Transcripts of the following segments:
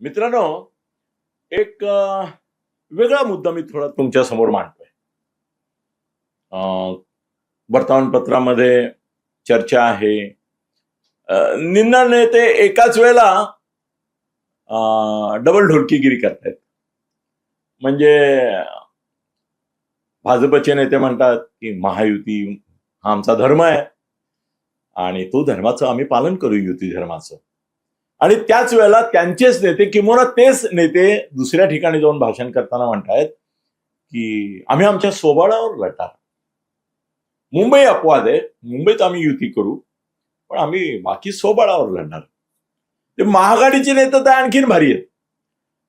मित्रांनो एक वेगळा मुद्दा मी थोडा तुमच्यासमोर मांडतोय. वर्तमानपत्रामध्ये चर्चा आहे. अ, निंदा नेते एकाच वेळेला डबल ढोलकीगिरी करतायत. म्हणजे भाजपचे नेते म्हणतात की महायुती हा आमचा धर्म आहे. आणि तो धर्माचं आम्ही पालन करू युती धर्माचं. आणि त्याच वेळेला त्यांचेच नेते किंवा तेच नेते दुसऱ्या ठिकाणी जाऊन भाषण करताना म्हणतायत की आम्ही आमच्या सोबाळावर लढणार. मुंबई अपवाद आहे. मुंबईत आम्ही युती करू पण आम्ही बाकी सोबाळावर लढणार. ते महाआघाडीचे नेते तर आणखीन भारी आहेत.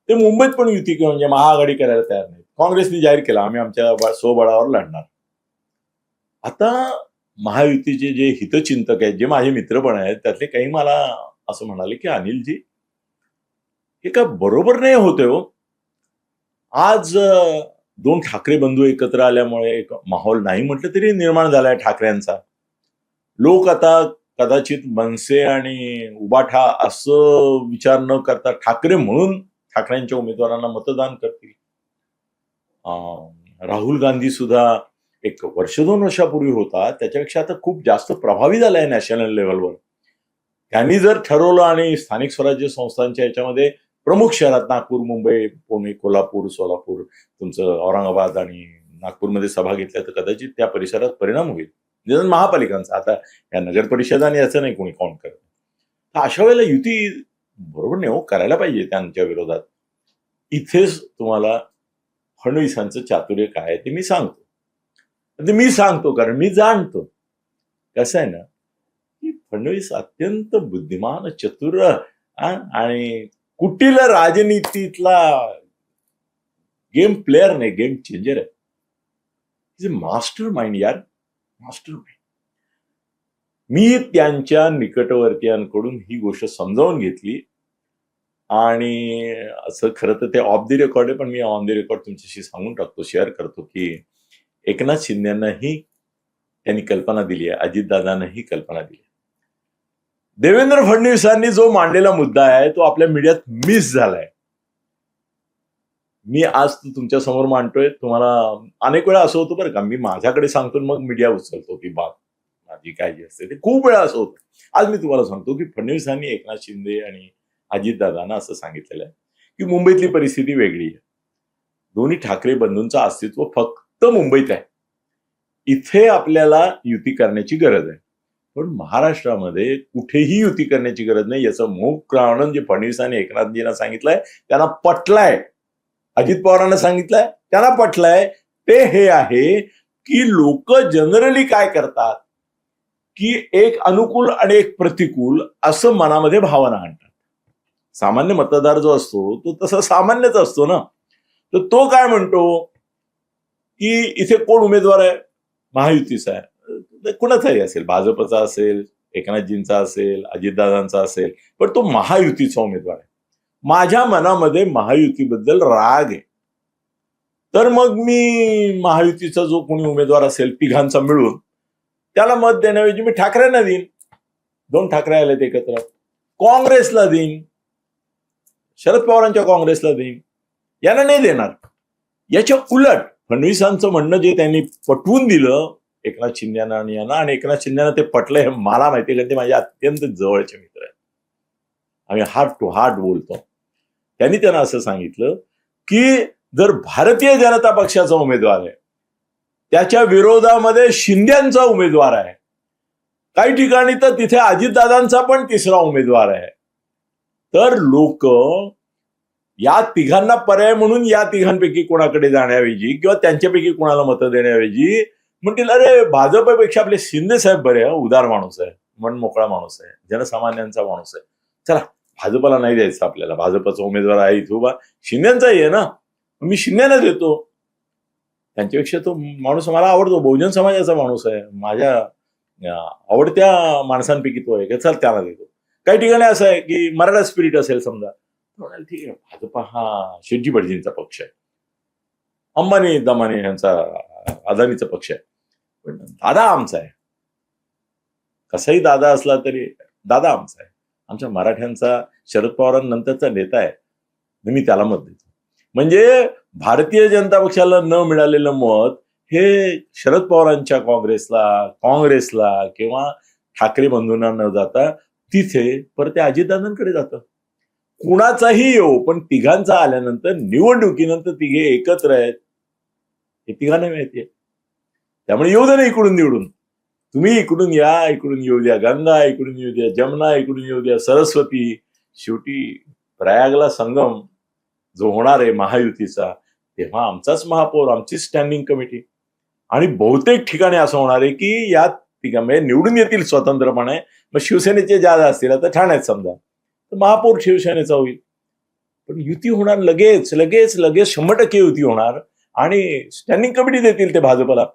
ते मुंबईत पण युती किंवा म्हणजे महाआघाडी करायला तयार नाहीत. काँग्रेसने जाहीर केला आम्ही आमच्या बा- स्वबळावर लढणार. आता महायुतीचे जे हितचिंतक आहेत जे माझे मित्र पण आहेत त्यातले काही मला असं म्हणाले की अनिलजी हे काय बरोबर नाही होते हो. आज दोन ठाकरे बंधू एकत्र आल्यामुळे एक माहोल नाही म्हटलं तरी निर्माण झालाय ठाकरेंचा लोक आता कदाचित मनसे आणि उबाठा असं विचार न करता ठाकरे म्हणून ठाकरेंच्या उमेदवारांना मतदान करतील. राहुल गांधी सुद्धा एक वर्ष दोन वर्षापूर्वी होता त्याच्यापेक्षा आता खूप जास्त प्रभावी झालाय नॅशनल लेवलवर त्यांनी जर ठरवलं आणि स्थानिक स्वराज्य संस्थांच्या याच्यामध्ये प्रमुख शहरात नागपूर मुंबई पुणे कोल्हापूर सोलापूर तुमचं औरंगाबाद आणि नागपूरमध्ये सभा घेतल्या तर कदाचित त्या परिसरात परिणाम होईल. निदान महापालिकांचा. आता या नगर परिषदाने याचं नाही कोणी काउंट करत. तर अशा वेळेला युती बरोबर नाही हो करायला पाहिजे त्यांच्या विरोधात. इथेच तुम्हाला फडणवीसांचं चातुर्य काय आहे ते मी सांगतो. ते मी सांगतो कारण मी जाणतो. कसं आहे ना फडणवीस अत्यंत बुद्धिमान चतुर आणि कुटील राजनीतीतला गेम प्लेअर नाही गेम चेंजर आहे. इज अ मास्टर माइंड यार. मास्टर माइंड मी त्यांच्या निकटवर्तीयांकडून ही गोष्ट समजावून घेतली. आणि असं खरं तर ते ऑफ दी रेकॉर्ड आहे पण मी ऑन दी रेकॉर्ड तुमच्याशी सांगून टाकतो शेअर करतो की एकनाथ शिंदेंनाही त्यांनी कल्पना दिली आहे अजितदादांनाही कल्पना दिली आहे. देवेंद्र फडणवीसांनी जो मांडलेला मुद्दा आहे तो आपल्या मीडियात मिस झालाय. मी आज तो तुमच्यासमोर मांडतोय. तुम्हाला अनेक वेळा असं होतं बरं का मी माझ्याकडे सांगतो मग मीडिया उचलतो की बाब माझी काय जी असते ते खूप वेळा असं होतं. आज मी तुम्हाला सांगतो की फडणवीसांनी एकनाथ शिंदे आणि अजितदादांना असं सांगितलेलं आहे की मुंबईतली परिस्थिती वेगळी आहे. दोन्ही ठाकरे बंधूंचं अस्तित्व फक्त मुंबईत आहे. इथे आपल्याला युती करण्याची गरज आहे. पण महाराष्ट्रामध्ये कुठेही युती करण्याची गरज नाही. याचं मुख आनंद जे फडणवीसांनी एकनाथजींना सांगितलंय त्यांना पटलाय. अजित पवारांना सांगितलंय त्यांना पटलंय. ते हे आहे की लोक जनरली काय करतात? की एक अनुकूल आणि एक प्रतिकूल असं मनामध्ये भावना आणतात. सामान्य मतदार जो असतो तो तसा सामान्यच असतो ना. तर तो काय म्हणतो? की इथे कोण उमेदवार आहे? महायुतीचा आहे. कुणाचाही असेल. भाजपचा असेल एकनाथजींचा असेल अजितदादांचा असेल पण तो महायुतीचा उमेदवार आहे. माझ्या मनामध्ये महायुतीबद्दल राग आहे. तर मग मी महायुतीचा जो कोणी उमेदवार असेल तिघांचा मिळून त्याला मत देण्याऐवजी मी ठाकरेंना देईन. दोन ठाकरे आलेत एकत्र. काँग्रेसला देईन. शरद पवारांच्या काँग्रेसला देईन. यांना नाही देणार. याच्या उलट फडणवीसांचं म्हणणं जे त्यांनी पटवून दिलं एकनाथ शिंदेना आणि यांना आणि एकनाथ शिंदेना ते पटलं हे मला माहिती कारण ते माझे अत्यंत जवळचे मित्र आहेत. आम्ही हार्ट टू हार्ट बोलतो. त्यांनी त्यांना असं सांगितलं की जर भारतीय जनता पक्षाचा उमेदवार आहे त्याच्या विरोधामध्ये शिंद्यांचा उमेदवार आहे काही ठिकाणी तर तिथे अजितदादांचा पण तिसरा उमेदवार आहे. तर लोक या तिघांना पर्याय म्हणून या तिघांपैकी कोणाकडे जाण्याऐवजी किंवा त्यांच्यापैकी कोणाला मतं देण्याऐवजी म्हणतील अरे भाजपपेक्षा आपले शिंदे साहेब बरे उदार माणूस आहे मन मोकळा माणूस आहे जनसामान्यांचा माणूस आहे. चला भाजपला नाही द्यायचं आपल्याला भाजपचा उमेदवार आहे इथे उभा शिंद्यांचाही आहे ना मी शिंद्यांनाच देतो. त्यांच्यापेक्षा तो माणूस मला आवडतो बहुजन समाजाचा माणूस आहे माझ्या आवडत्या माणसांपैकी तो आहे का चल त्याला देतो. काही ठिकाणी असं आहे की मराठा स्पिरिट असेल समजा म्हणाल, ठीक आहे भाजप हा शेट्टी भटजींचा पक्ष आहे अंबानी दमानी यांचा अदानीचा पक्ष आहे. दादा आमचा आहे. कसाही दादा असला तरी दादा आमचा आहे. आमच्या मराठ्यांचा शरद पवारांनंतरचा नेता आहे. मी त्याला मत देतो. म्हणजे भारतीय जनता पक्षाला न मिळालेलं मत हे शरद पवारांच्या काँग्रेसला काँग्रेसला किंवा ठाकरे बंधूंना न जाता तिथे परत ते अजितदादांकडे जातं. कुणाचाही येऊ पण तिघांचा आल्यानंतर निवडणुकीनंतर तिघे एकत्र आहेत. हे तिघांना माहितीये त्यामुळे येऊ दे ना इकडून निवडून तुम्ही इकडून या इकडून येऊ द्या गंगा इकडून येऊ द्या जमुना इकडून येऊ द्या सरस्वती शेवटी प्रयागला संगम जो होणार आहे महायुतीचा तेव्हा आमचाच महापौर आमची स्टँडिंग कमिटी आणि बहुतेक ठिकाणी असं होणार आहे की या तिघांमध्ये निवडून येतील स्वतंत्रपणे मग शिवसेनेचे जादा असतील आता ठाण्यात समजा तर महापौर शिवसेनेचा होईल. पण युती होणार लगेच लगेच लगेच शंभर टक्के युती होणार आणि स्टँडिंग कमिटी देतील ते भाजपला.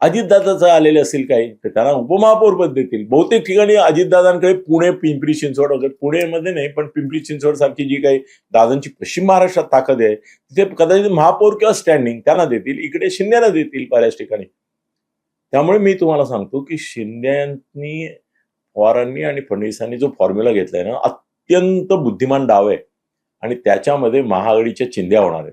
अजितदादाचं आलेले असेल काही तर त्यांना उपमहापौरपद देतील बहुतेक ठिकाणी अजितदादांकडे पुणे पिंपरी चिंचवड वगैरे पुणेमध्ये नाही पण पिंपरी चिंचवड सारखी जी काही दादांची पश्चिम महाराष्ट्रात ताकद आहे तिथे कदाचित महापौर किंवा स्टँडिंग त्यांना देतील इकडे शिंदेला देतील बऱ्याच ठिकाणी. त्यामुळे मी तुम्हाला सांगतो की शिंद्यांनी पवारांनी आणि फडणवीसांनी जो फॉर्म्युला घेतलाय ना अत्यंत बुद्धिमान डाव आहे. आणि त्याच्यामध्ये महाआघाडीच्या चिंध्या होणार आहेत.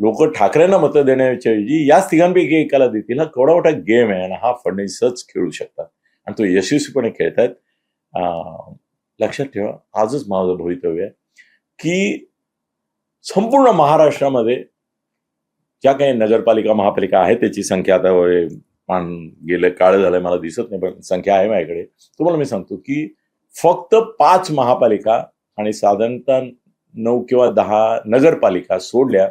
लोक ठाकरेंना मतं देण्याच्या ऐवजी याच तिघांपैकी एकाला देतील. हा केवढा मोठा गेम आहे आणि हा फडणवीसच खेळू शकतात. आणि तो यशस्वीपणे खेळतायत. लक्षात ठेवा आजच माझं भवितव्य आहे की संपूर्ण महाराष्ट्रामध्ये ज्या काही नगरपालिका महापालिका आहे त्याची संख्या आता वय मान गेलं काळ झालंय मला दिसत नाही पण संख्या आहे माझ्याकडे. तुम्हाला मी सांगतो की फक्त पाच महापालिका आणि साधारणतः नऊ किंवा दहा नगरपालिका सोडल्या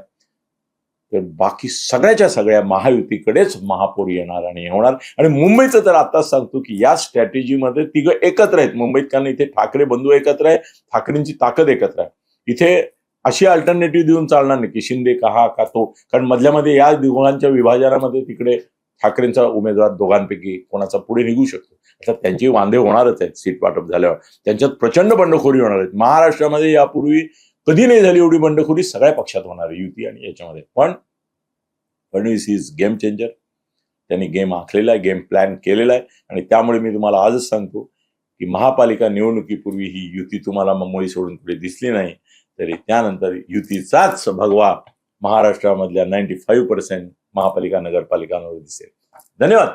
तर बाकी सगळ्याच्या सगळ्या महायुतीकडेच महापौर येणार आणि होणार. आणि मुंबईचं तर आताच सांगतो की या स्ट्रॅटेजीमध्ये तिघं एकत्र आहेत. मुंबईत कारण इथे ठाकरे बंधू एकत्र आहे ठाकरेंची ताकद एकत्र आहे. इथे अशी अल्टरनेटिव्ह देऊन चालणार नाही की शिंदे का हा का तो. कारण मधल्यामध्ये या दोघांच्या विभाजनामध्ये तिकडे ठाकरेंचा उमेदवार दोघांपैकी कोणाचा पुढे निघू शकतो. आता त्यांचे वांदे होणारच आहेत सीट वाटप झाल्यावर. त्यांच्यात प्रचंड बंडखोरी होणार आहेत. महाराष्ट्रामध्ये यापूर्वी कधी नाही झाली एवढी बंडखोरी सगळ्या पक्षात होणार आहे युती आणि याच्यामध्ये. पण फडणवीस इज गेम चेंजर त्यांनी गेम आखलेला आहे गेम प्लॅन केलेला आहे. आणि त्यामुळे मी तुम्हाला आजच सांगतो की महापालिका निवडणुकीपूर्वी ही युती तुम्हाला मुंबई सोडून पुढे दिसली नाही. तरी त्यानंतर युतीचाच भगवा महाराष्ट्रामधल्या नाईन्टी फाईव्ह पर्सेंट महापालिका नगरपालिकांवर दिसेल. धन्यवाद.